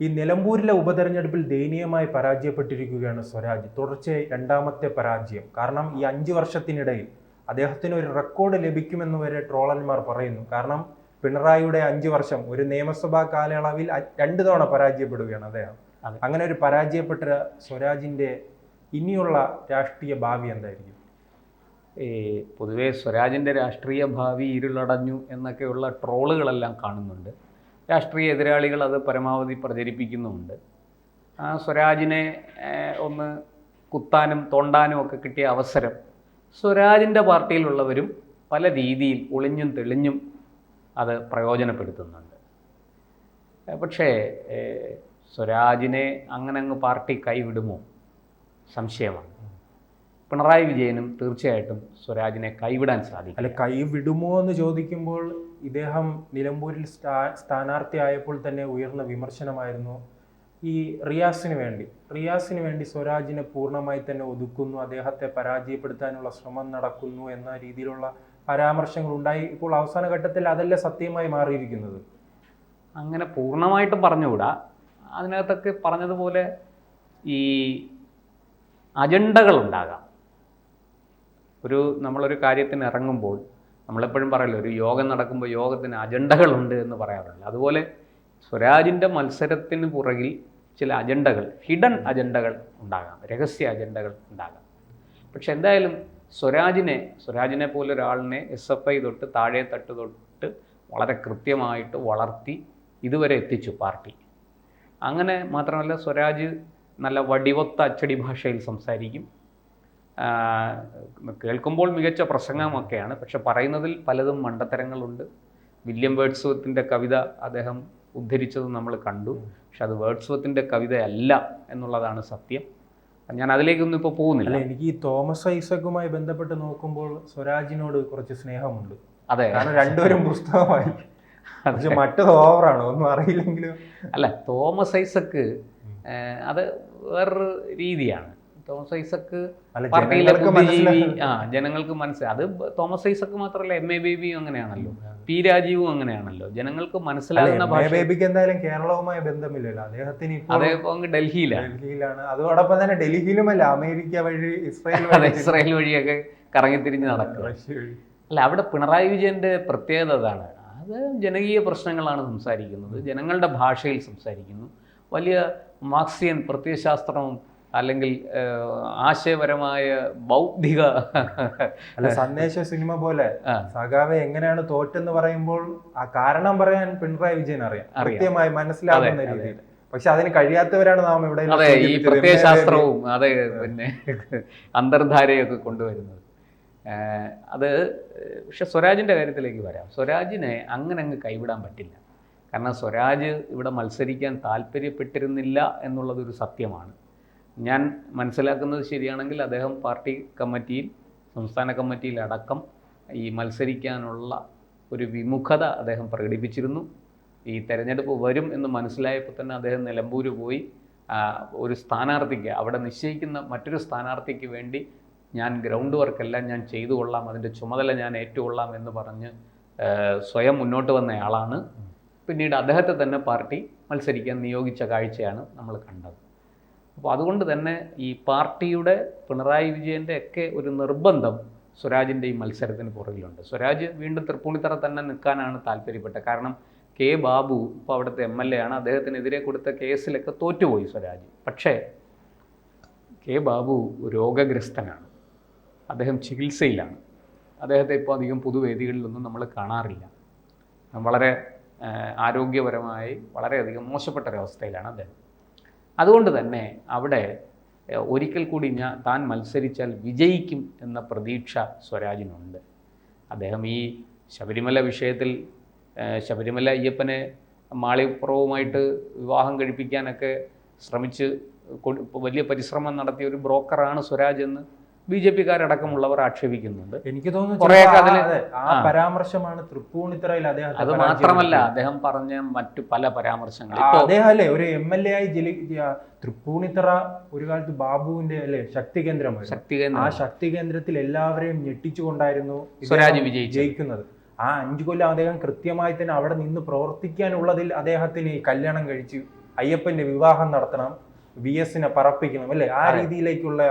ഈ നിലമ്പൂരിലെ ഉപതെരഞ്ഞെടുപ്പിൽ ദയനീയമായി പരാജയപ്പെട്ടിരിക്കുകയാണ് സ്വരാജ്. തുടർച്ചയായി രണ്ടാമത്തെ പരാജയം. കാരണം ഈ അഞ്ച് വർഷത്തിനിടയിൽ അദ്ദേഹത്തിന് ഒരു റെക്കോർഡ് ലഭിക്കുമെന്ന് വരെ ട്രോളന്മാർ പറയുന്നു. കാരണം പിണറായിയുടെ അഞ്ച് വർഷം ഒരു നിയമസഭാ കാലയളവിൽ രണ്ടു തവണ പരാജയപ്പെടുകയാണ് അദ്ദേഹം. അങ്ങനെ ഒരു പരാജയപ്പെട്ട സ്വരാജിന്റെ ഇനിയുള്ള രാഷ്ട്രീയ ഭാവി എന്തായിരിക്കും? ഈ പൊതുവേ സ്വരാജിന്റെ രാഷ്ട്രീയ ഭാവി ഇരുളടഞ്ഞു എന്നൊക്കെയുള്ള ട്രോളുകളെല്ലാം കാണുന്നുണ്ട്. രാഷ്ട്രീയ എതിരാളികൾ അത് പരമാവധി പ്രചരിപ്പിക്കുന്നുമുണ്ട്. ആ സ്വരാജിനെ ഒന്ന് കുത്താനും തോണ്ടാനും ഒക്കെ കിട്ടിയ അവസരം സ്വരാജിന്റെ പാർട്ടിയിലുള്ളവരും പല രീതിയിൽ ഒളിഞ്ഞും തെളിഞ്ഞും അത് പ്രയോജനപ്പെടുത്തുന്നുണ്ട്. പക്ഷേ സ്വരാജിനെ അങ്ങനെ അങ്ങ് പാർട്ടി കൈവിടുമോ? സംശയമാണ്. പിണറായി വിജയനും തീർച്ചയായിട്ടും സ്വരാജിനെ കൈവിടാൻ സാധിക്കും. അല്ല കൈവിടുമോ എന്ന് ചോദിക്കുമ്പോൾ ഇദ്ദേഹം നിലമ്പൂരിൽ സ്ഥാ സ്ഥാനാർത്ഥിയായപ്പോൾ തന്നെ ഉയർന്ന വിമർശനമായിരുന്നു. ഈ റിയാസിന് വേണ്ടി. റിയാസിന് വേണ്ടി സ്വരാജിനെ പൂർണമായി തന്നെ ഒതുക്കുന്നു. അദ്ദേഹത്തെ പരാജയപ്പെടുത്താനുള്ള ശ്രമം നടക്കുന്നു എന്ന രീതിയിലുള്ള പരാമർശങ്ങൾ ഉണ്ടായി. ഇപ്പോൾ അവസാന ഘട്ടത്തിൽ അതല്ലേ സത്യമായി മാറിയിരിക്കുന്നത്? അങ്ങനെ പൂർണമായിട്ടും പറഞ്ഞുകൂടാ. അതിനകത്തൊക്കെ പറഞ്ഞതുപോലെ ഈ അജണ്ടകൾ ഉണ്ടാകാം. ഒരു നമ്മളൊരു കാര്യത്തിന് ഇറങ്ങുമ്പോൾ നമ്മളെപ്പോഴും പറയല്ലോ ഒരു യോഗം നടക്കുമ്പോൾ യോഗത്തിന് അജണ്ടകളുണ്ട് എന്ന് പറയാറുണ്ട്. അതുപോലെ സ്വരാജിന്റെ മത്സരത്തിന് പുറകിൽ ചില അജണ്ടകൾ ഹിഡൻ അജണ്ടകൾ ഉണ്ടാകാം രഹസ്യ അജണ്ടകൾ ഉണ്ടാകാം. പക്ഷെ എന്തായാലും സ്വരാജിനെ സ്വരാജിനെ പോലെ ഒരാളിനെ എസ് എഫ് ഐ തൊട്ട് താഴെ തട്ട് തൊട്ട് വളരെ കൃത്യമായിട്ട് വളർത്തി ഇതുവരെ എത്തിച്ചു പാർട്ടി. അങ്ങനെ മാത്രമല്ല സ്വരാജ് നല്ല വടിവൊത്ത അച്ചടി ഭാഷയിൽ സംസാരിക്കും. കേൾക്കുമ്പോൾ മികച്ച പ്രസംഗമൊക്കെയാണ്. പക്ഷെ പറയുന്നതിൽ പലതും മണ്ടത്തരങ്ങളുണ്ട്. വില്യം വേർഡ്സ്വത്തിന്റെ കവിത അദ്ദേഹം ഉദ്ധരിച്ചത് നമ്മൾ കണ്ടു. പക്ഷെ അത് വേർഡ്സ്വത്തിന്റെ കവിതയല്ല എന്നുള്ളതാണ് സത്യം. ഞാൻ അതിലേക്കൊന്നും ഇപ്പോൾ പോകുന്നില്ല. എനിക്ക് ഈ തോമസ് ഐസക്കുമായി ബന്ധപ്പെട്ട് നോക്കുമ്പോൾ സ്വരാജിനോട് കുറച്ച് സ്നേഹമുണ്ട്. അതെ. കാരണം രണ്ടുപേരും പുസ്തകമായി. പക്ഷെ മറ്റത് ഓവറാണ്. ഒന്നും അറിയില്ലെങ്കിലും. അല്ല തോമസ് ഐസക്ക് അത് വേറൊരു രീതിയാണ്. തോമസ് ഐസക്ക് പാർട്ടിയിലെ ബുദ്ധിജീവി ആ ജനങ്ങൾക്ക് മനസ്സിലായി. അത് തോമസ് ഐസക്ക് മാത്രമല്ല എം എ ബേബിയും അങ്ങനെയാണല്ലോ. പി രാജീവും അങ്ങനെയാണല്ലോ. ജനങ്ങൾക്ക് മനസ്സിലാകുന്ന ബേബിക്ക് എന്തായാലും കേരളവുമായി ബന്ധമില്ലല്ലോ. അദ്ദേഹത്തിന് അങ്ങ് ഡൽഹിയിലാണ്. ഡൽഹിയിലാണ്. അതോടൊപ്പം തന്നെ ഡൽഹിയിലുമല്ല അമേരിക്ക വഴി ഇസ്രായേൽ ഇസ്രായേൽ വഴിയൊക്കെ കറങ്ങിത്തിരിഞ്ഞ് നടക്കുക. റഷ്യ അല്ല അവിടെ പിണറായി വിജയന്റെ പ്രത്യേകത അതാണ്. അത് ജനകീയ പ്രശ്നങ്ങളാണ് സംസാരിക്കുന്നത്. ജനങ്ങളുടെ ഭാഷയിൽ സംസാരിക്കുന്നു. വലിയ മാർക്സിയൻ പ്രത്യയശാസ്ത്രവും അല്ലെങ്കിൽ ആശയപരമായ ബൗദ്ധിക അല്ല സന്ദേശ സിനിമ പോലെ. സഖാവെ എങ്ങനെയാണ് തോറ്റെന്ന് പറയുമ്പോൾ ആ കാരണം പറയാൻ പിണറായി വിജയൻ അറിയാം. കൃത്യമായി മനസ്സിലാകുന്ന. രീതിയിൽ. പക്ഷെ അതിന് കഴിയാത്തവരാണ് നാം ഇവിടെ അതെ ഈ പ്രത്യയശാസ്ത്രവും അതെ പിന്നെ അന്തർധാരയൊക്കെ കൊണ്ടുവരുന്നത്. അത് പക്ഷെ സ്വരാജിന്റെ കാര്യത്തിലേക്ക് വരാം. സ്വരാജിനെ അങ്ങനെ അങ്ങ് കൈവിടാൻ പറ്റില്ല. കാരണം സ്വരാജ് ഇവിടെ മത്സരിക്കാൻ താല്പര്യപ്പെട്ടിരുന്നില്ല എന്നുള്ളതൊരു സത്യമാണ്. ഞാൻ മനസ്സിലാക്കുന്നത് ശരിയാണെങ്കിൽ അദ്ദേഹം പാർട്ടി കമ്മിറ്റിയിൽ സംസ്ഥാന കമ്മിറ്റിയിൽ അടക്കം ഈ മത്സരിക്കാനുള്ള ഒരു വിമുഖത അദ്ദേഹം പ്രകടിപ്പിച്ചിരുന്നു. ഈ തെരഞ്ഞെടുപ്പ് വരും എന്ന് മനസ്സിലായപ്പോൾ തന്നെ അദ്ദേഹം നിലമ്പൂര് പോയി ഒരു സ്ഥാനാർത്ഥിക്ക് അവിടെ നിശ്ചയിക്കുന്ന മറ്റൊരു സ്ഥാനാർത്ഥിക്ക് വേണ്ടി ഞാൻ ഗ്രൗണ്ട് വർക്കെല്ലാം ഞാൻ ചെയ്തു കൊള്ളാം അതിന്റെ ചുമതല ഞാൻ ഏറ്റുകൊള്ളാം എന്ന് പറഞ്ഞ് സ്വയം മുന്നോട്ട് വന്നയാളാണ്. പിന്നീട് അദ്ദേഹത്തെ തന്നെ പാർട്ടി മത്സരിക്കാൻ നിയോഗിച്ച കാഴ്ചയാണ് നമ്മൾ കണ്ടത്. അപ്പോൾ അതുകൊണ്ട് തന്നെ ഈ പാർട്ടിയുടെ പിണറായി വിജയന്റെ ഒക്കെ ഒരു നിർബന്ധം സ്വരാജിന്റെ ഈ മത്സരത്തിന് പുറകിലുണ്ട്. സ്വരാജ് വീണ്ടും തൃപ്പൂണിത്തറ തന്നെ നിൽക്കാനാണ് താല്പര്യപ്പെട്ടത് കാരണം കെ ബാബു ഇപ്പോൾ അവിടുത്തെ എം എൽ എ ആണ്. അദ്ദേഹത്തിനെതിരെ കൊടുത്ത കേസിലൊക്കെ തോറ്റുപോയി സ്വരാജ്. പക്ഷേ കെ ബാബു രോഗഗ്രസ്തനാണ്. അദ്ദേഹം ചികിത്സയിലാണ്. അദ്ദേഹത്തെ ഇപ്പോൾ അധികം പൊതുവേദികളിലൊന്നും നമ്മൾ കാണാറില്ല. വളരെ ആരോഗ്യപരമായി വളരെയധികം മോശപ്പെട്ട ഒരവസ്ഥയിലാണ് അദ്ദേഹം. അതുകൊണ്ട് തന്നെ അവിടെ ഒരിക്കൽ കൂടി ഞാൻ താൻ മത്സരിച്ചാൽ വിജയിക്കും എന്ന പ്രതീക്ഷ സ്വരാജിനുണ്ട്. അദ്ദേഹം ഈ ശബരിമല വിഷയത്തിൽ ശബരിമല അയ്യപ്പനെ മാളിപ്പുറവുമായിട്ട് വിവാഹം കഴിപ്പിക്കാനൊക്കെ ശ്രമിച്ച് വലിയ പരിശ്രമം നടത്തിയ ഒരു ബ്രോക്കറാണ് സ്വരാജ് എന്ന് ബി ജെ പിക്കാരടക്കമുള്ളവർ ആക്ഷേപിക്കുന്നുണ്ട്. എനിക്ക് തോന്നുന്നു ആ-. പരാമർശമാണ് തൃപ്പൂണിത്തറയിൽ അത്. മാത്രമല്ല അദ്ദേഹം പറഞ്ഞ മറ്റു പല പരാമർശങ്ങൾ അദ്ദേഹം അല്ലേ ഒരു എം എൽ എ ആയി ജലി തൃപ്പൂണിത്തറ ഒരു കാലത്ത് ബാബുവിന്റെ അല്ലെ ശക്തി കേന്ദ്രമായിരുന്നു ശക്തി കേന്ദ്രം ആ ശക്തി കേന്ദ്രത്തിൽ എല്ലാവരെയും ഞെട്ടിച്ചുകൊണ്ടായിരുന്നു സ്വരാജ് വിജയിക്കുന്നത് ജയിക്കുന്നത്. ആ അഞ്ചു കൊല്ലം അദ്ദേഹം കൃത്യമായി തന്നെ അവിടെ നിന്ന് പ്രവർത്തിക്കാനുള്ളതിൽ അദ്ദേഹത്തിന് ഈ കല്യാണം കഴിച്ചു. അയ്യപ്പന്റെ വിവാഹം നടത്തണം വി എസിനെ പറപ്പിക്കണം അല്ലെ? ആ രീതിയിലേക്കുള്ള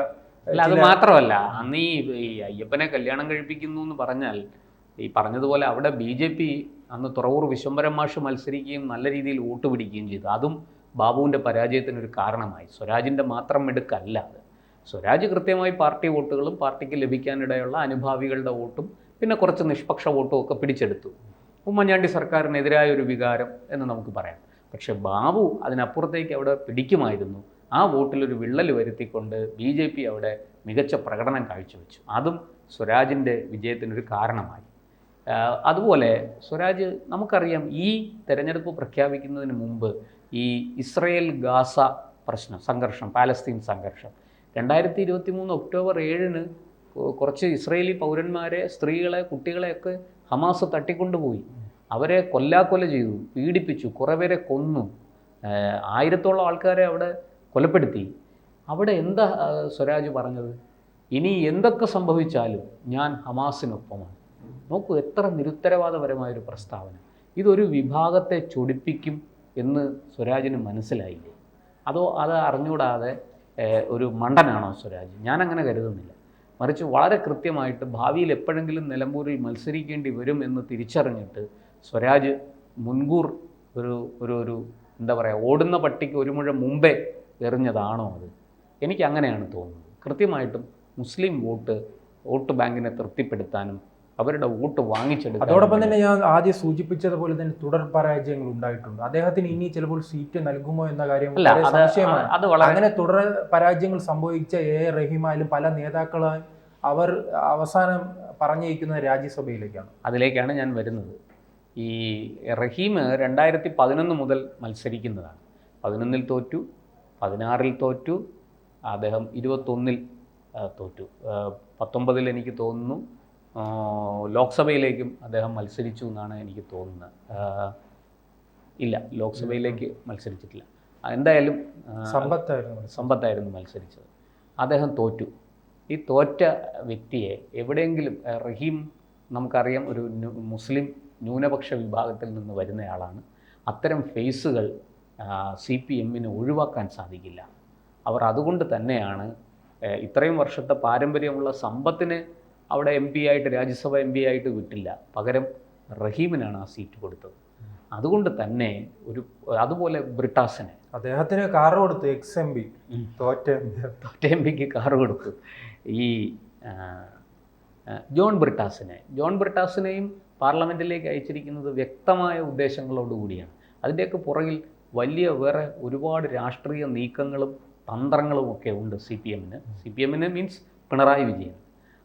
അല്ല അത് മാത്രമല്ല. അന്ന് ഈ അയ്യപ്പനെ കല്യാണം കഴിപ്പിക്കുന്നു എന്ന് പറഞ്ഞാൽ ഈ പറഞ്ഞതുപോലെ അവിടെ ബി ജെ പി അന്ന് തുറവൂർ വിശ്വംബരം മാഷ് മത്സരിക്കുകയും നല്ല രീതിയിൽ വോട്ട് പിടിക്കുകയും ചെയ്തു. അതും ബാബുവിന്റെ പരാജയത്തിനൊരു കാരണമായി. സ്വരാജിന്റെ മാത്രം മിടുക്കല്ല അത്. സ്വരാജ് കൃത്യമായി പാർട്ടി വോട്ടുകളും പാർട്ടിക്ക് ലഭിക്കാനിടയുള്ള അനുഭാവികളുടെ വോട്ടും പിന്നെ കുറച്ച് നിഷ്പക്ഷ വോട്ടും ഒക്കെ പിടിച്ചെടുത്തു. ഉമ്മൻചാണ്ടി സർക്കാരിനെതിരായ ഒരു വികാരം എന്ന് നമുക്ക് പറയാം. പക്ഷേ ബാബു അതിനപ്പുറത്തേക്ക് അവിടെ പിടിക്കുമായിരുന്നു. ആ വോട്ടിലൊരു വിള്ളൽ വരുത്തിക്കൊണ്ട് ബി ജെ പി അവിടെ മികച്ച പ്രകടനം കാഴ്ചവെച്ചു. അതും സ്വരാജിന്റെ വിജയത്തിനൊരു കാരണമായി. അതുപോലെ സ്വരാജ് നമുക്കറിയാം ഈ തെരഞ്ഞെടുപ്പ് പ്രഖ്യാപിക്കുന്നതിന് മുമ്പ് ഈ ഇസ്രയേൽ ഗാസ പ്രശ്നം സംഘർഷം പാലസ്തീൻ സംഘർഷം. രണ്ടായിരത്തി ഇരുപത്തി മൂന്ന് ഒക്ടോബർ ഏഴിന് കുറച്ച് ഇസ്രയേലി പൗരന്മാരെ സ്ത്രീകളെ കുട്ടികളെയൊക്കെ ഹമാസ് തട്ടിക്കൊണ്ടുപോയി. അവരെ കൊല്ലാക്കൊല ചെയ്തു പീഡിപ്പിച്ചു കുറേ പേരെ കൊന്നു. ആയിരത്തോളം ആൾക്കാരെ അവിടെ കൊലപ്പെടുത്തി. അവിടെ എന്താ സ്വരാജ് പറഞ്ഞത്? ഇനി എന്തൊക്കെ സംഭവിച്ചാലും ഞാൻ ഹമാസിനൊപ്പമാണ്. നോക്കൂ എത്ര നിരുത്തരവാദപരമായൊരു പ്രസ്താവന. ഇതൊരു വിഭാഗത്തെ ചൊടിപ്പിക്കും എന്ന് സ്വരാജിന് മനസ്സിലായില്ലേ? അതോ അത് അറിഞ്ഞുകൂടാതെ ഒരു മണ്ടനാണോ സ്വരാജ്? ഞാനങ്ങനെ കരുതുന്നില്ല. മറിച്ച് വളരെ കൃത്യമായിട്ട് ഭാവിയിൽ എപ്പോഴെങ്കിലും നിലമ്പൂരിൽ മത്സരിക്കേണ്ടി വരും എന്ന് തിരിച്ചറിഞ്ഞിട്ട് സ്വരാജ് മുൻകൂർ ഒരു ഒരു ഒരു എന്താ പറയുക ഓടുന്ന പട്ടിക്ക് ഒരു മുഴ മുമ്പേ എറിഞ്ഞതാണോ അത്? എനിക്ക് അങ്ങനെയാണ് തോന്നുന്നത്. കൃത്യമായിട്ടും മുസ്ലിം വോട്ട് വോട്ട് ബാങ്കിനെ തൃപ്തിപ്പെടുത്താനും അവരുടെ വോട്ട് വാങ്ങിച്ചെടുക്കും അതോടൊപ്പം തന്നെ ഞാൻ ആദ്യം സൂചിപ്പിച്ചതുപോലെ തന്നെ തുടർ പരാജയങ്ങൾ ഉണ്ടായിട്ടുണ്ട്. അദ്ദേഹത്തിന് ഇനി ചിലപ്പോൾ സീറ്റ് നൽകുമോ എന്ന കാര്യം അത് അങ്ങനെ തുടർ പരാജയങ്ങൾ സംഭവിച്ച എ എ റഹീമായാലും പല നേതാക്കളായും അവർ അവസാനം പറഞ്ഞയക്കുന്നത് രാജ്യസഭയിലേക്കാണ്. അതിലേക്കാണ് ഞാൻ വരുന്നത്. ഈ റഹീം രണ്ടായിരത്തി പതിനൊന്ന് മുതൽ മത്സരിക്കുന്നതാണ്. പതിനൊന്നിൽ തോറ്റു പതിനാറിൽ തോറ്റു അദ്ദേഹം ഇരുപത്തൊന്നിൽ തോറ്റു. പത്തൊമ്പതിൽ എനിക്ക് തോന്നുന്നു ലോക്സഭയിലേക്കും അദ്ദേഹം മത്സരിച്ചു എന്നാണ് എനിക്ക് തോന്നുന്നത്. ഇല്ല ലോക്സഭയിലേക്ക് മത്സരിച്ചിട്ടില്ല. എന്തായാലും സമ്പത്തായിരുന്നു സമ്പത്തായിരുന്നു മത്സരിച്ചത്. അദ്ദേഹം തോറ്റു. ഈ തോറ്റ വ്യക്തിയെ എവിടെയെങ്കിലും റഹീം നമുക്കറിയാം ഒരു മുസ്ലിം ന്യൂനപക്ഷ വിഭാഗത്തിൽ നിന്ന് വരുന്നയാളാണ്. അത്തരം ഫേസുകൾ സി പി എമ്മിന് ഒഴിവാക്കാൻ സാധിക്കില്ല. അവർ അതുകൊണ്ട് തന്നെയാണ് ഇത്രയും വർഷത്തെ പാരമ്പര്യമുള്ള സമ്പത്തിന് അവിടെ എം പി ആയിട്ട് രാജ്യസഭ എം പി ആയിട്ട് വിട്ടില്ല. പകരം റഹീമിനാണ് ആ സീറ്റ് കൊടുത്തത്. അതുകൊണ്ട് തന്നെ ഒരു അതുപോലെ ബ്രിട്ടാസിന്. അദ്ദേഹത്തിന് കാർ കൊടുത്തു എക്സ് എം പി. തോറ്റ തോറ്റ എം പിക്ക് കാറ് കൊടുത്തു. ഈ ജോൺ ബ്രിട്ടാസിനെ. ജോൺ ബ്രിട്ടാസിനെയും പാർലമെന്റിലേക്ക് അയച്ചിരിക്കുന്നത് വ്യക്തമായ ഉദ്ദേശങ്ങളോടുകൂടിയാണ്. അതിന്റെയൊക്കെ പുറകിൽ വലിയ വേറെ ഒരുപാട് രാഷ്ട്രീയ നീക്കങ്ങളും തന്ത്രങ്ങളും ഒക്കെ ഉണ്ട് സി പി എമ്മിന്. സി പി എമ്മിന് മീൻസ് പിണറായി വിജയൻ.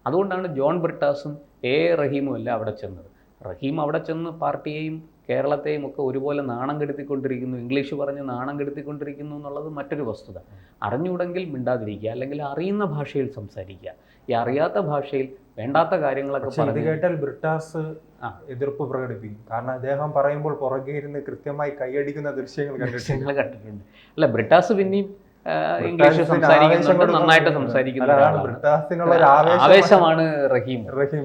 അതുകൊണ്ടാണ് ജോൺ ബ്രിട്ടാസും എ റഹീമും എല്ലാം അവിടെ ചെന്നത്. റഹീം അവിടെ ചെന്ന് പാർട്ടിയെയും കേരളത്തെയും ഒക്കെ ഒരുപോലെ നാണം കെടുത്തിക്കൊണ്ടിരിക്കുന്നു ഇംഗ്ലീഷ് പറഞ്ഞ് നാണം കെടുത്തിക്കൊണ്ടിരിക്കുന്നു എന്നുള്ളത് മറ്റൊരു വസ്തുത. അറിഞ്ഞുകൂടെങ്കിൽ മിണ്ടാതിരിക്കുക അല്ലെങ്കിൽ അറിയുന്ന ഭാഷയിൽ സംസാരിക്കുക. ഈ അറിയാത്ത ഭാഷയിൽ വേണ്ടാത്ത കാര്യങ്ങളൊക്കെ കേട്ടാൽ ബ്രിട്ടാസ് ആ. എതിർപ്പ് പ്രകടിപ്പിക്കും. കാരണം അദ്ദേഹം പറയുമ്പോൾ പുറകെ ഇരുന്ന് കൃത്യമായി കൈയടിക്കുന്ന ദൃശ്യങ്ങൾ ദൃശ്യങ്ങൾ കണ്ടിട്ടുണ്ട്. അല്ല ബ്രിട്ടാസ് പിന്നെയും ഇംഗ്ലീഷ് ബ്രിട്ടാസിന് സംസാരിക്കുന്നുണ്ട് നന്നായിട്ട് ആവേശം ആവേശമാണ് റഹീം. റഹീം.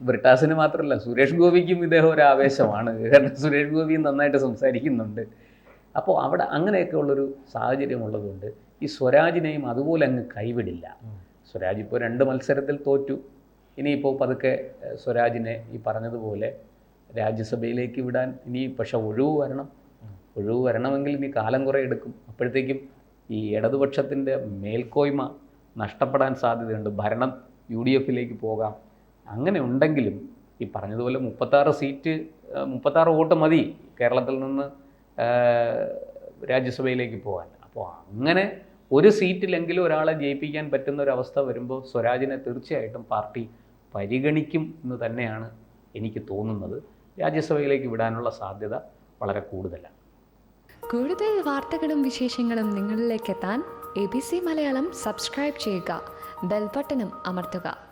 ബ്രിട്ടാസിന് മാത്രമല്ല സുരേഷ് ഗോപിക്കും ഇദ്ദേഹം ഒരു ആവേശമാണ്. കാരണം സുരേഷ് ഗോപിയും നന്നായിട്ട് സംസാരിക്കുന്നുണ്ട്. അപ്പോൾ അവിടെ അങ്ങനെയൊക്കെ ഉള്ളൊരു സാഹചര്യം ഉള്ളതുകൊണ്ട് ഈ സ്വരാജിനെയും അതുപോലെ അങ്ങ് കൈവിടില്ല. സ്വരാജ് ഇപ്പോൾ രണ്ട് മത്സരത്തിൽ തോറ്റു. ഇനിയിപ്പോൾ പതുക്കെ സ്വരാജിനെ ഈ പറഞ്ഞതുപോലെ രാജ്യസഭയിലേക്ക് വിടാൻ ഇനി പക്ഷെ ഒഴിവ് വരണം. ഒഴിവ് വരണമെങ്കിൽ ഇനി കാലം കുറേ എടുക്കും. അപ്പോഴത്തേക്കും ഈ ഇടതുപക്ഷത്തിന്റെ മേൽക്കോയ്മ നഷ്ടപ്പെടാൻ സാധ്യതയുണ്ട്. ഭരണം യു ഡി എഫിലേക്ക് പോകാം. അങ്ങനെ ഉണ്ടെങ്കിലും ഈ പറഞ്ഞതുപോലെ മുപ്പത്താറ് സീറ്റ് മുപ്പത്താറ് വോട്ട് മതി കേരളത്തിൽ നിന്ന് രാജ്യസഭയിലേക്ക് പോകാൻ. അപ്പോൾ അങ്ങനെ ഒരു സീറ്റിലെങ്കിലും ഒരാളെ ജയിപ്പിക്കാൻ പറ്റുന്ന ഒരു അവസ്ഥ വരുമ്പോൾ സ്വരാജിനെ തീർച്ചയായിട്ടും പാർട്ടി പരിഗണിക്കും എന്ന് തന്നെയാണ് എനിക്ക് തോന്നുന്നത്. രാജ്യസഭയിലേക്ക് വിടാനുള്ള സാധ്യത വളരെ കൂടുതലാണ്. കൂടുതൽ വാർത്തകളും വിശേഷങ്ങളും നിങ്ങളിലേക്ക് എത്താൻ A B C Malayalam subscribe ചെയ്യുക. ബെൽബട്ടനും അമർത്തുക.